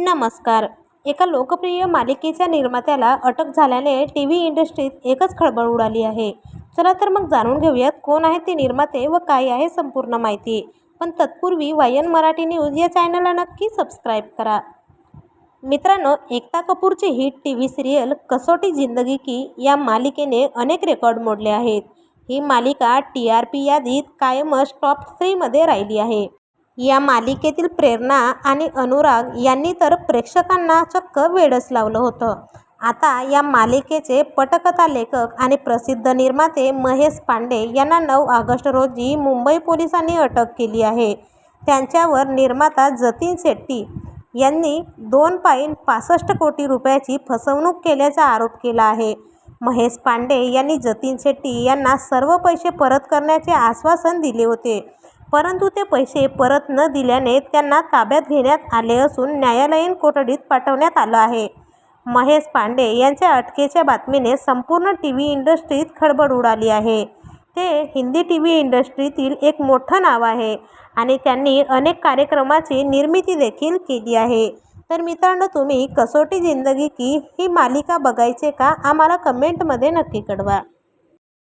नमस्कार. एका लोकप्रिय मालिकेच्या निर्मात्याला अटक झाल्याने टी व्ही इंडस्ट्रीत एकच खळबळ उडाली आहे. चला तर मग जाणून घेऊयात कोण आहेत ते निर्माते व काय आहे संपूर्ण माहिती. पण तत्पूर्वी वायन मराठी न्यूज या चॅनलला नक्की सबस्क्राईब करा. मित्रांनो एकता कपूरची hit TV serial Kasautii Zindagii Kay या मालिकेने अनेक रेकॉर्ड मोडले आहेत. ही मालिका टी आर पी यादीत कायमच टॉप थ्रीमध्ये राहिली आहे. या मालिकेतील प्रेरणा आणि अनुराग यांनी तर प्रेक्षकांना चक्क वेडच लावलं होतं. आता या मालिकेचे पटकथा लेखक आणि प्रसिद्ध निर्माते महेश पांडे यांना नऊ ऑगस्ट रोजी मुंबई पोलिसांनी अटक केली आहे. त्यांच्यावर निर्माता जतीन शेट्टी यांनी दोन पॉईंट पासष्ट कोटी रुपयाची फसवणूक केल्याचा आरोप केला आहे. महेश पांडे यांनी जतीन शेट्टी यांना सर्व पैसे परत करण्याचे आश्वासन दिले होते. परंतु ते पैसे परत न दिल्याने त्यांना ताब्यात घेण्यात आले असून न्यायालयीन कोठडीत पाठवण्यात आलं आहे. महेश पांडे यांच्या अटकेच्या बातमीने संपूर्ण टी व्ही इंडस्ट्रीत खळबळ उडाली आहे. ते हिंदी टी व्ही इंडस्ट्रीतील एक मोठं नाव आहे आणि त्यांनी अनेक कार्यक्रमाची निर्मिती देखील केली आहे. तर मित्रांनो तुम्ही कसोटी जिंदगी की ही मालिका बघायचे का? आम्हाला कमेंटमध्ये नक्की कळवा.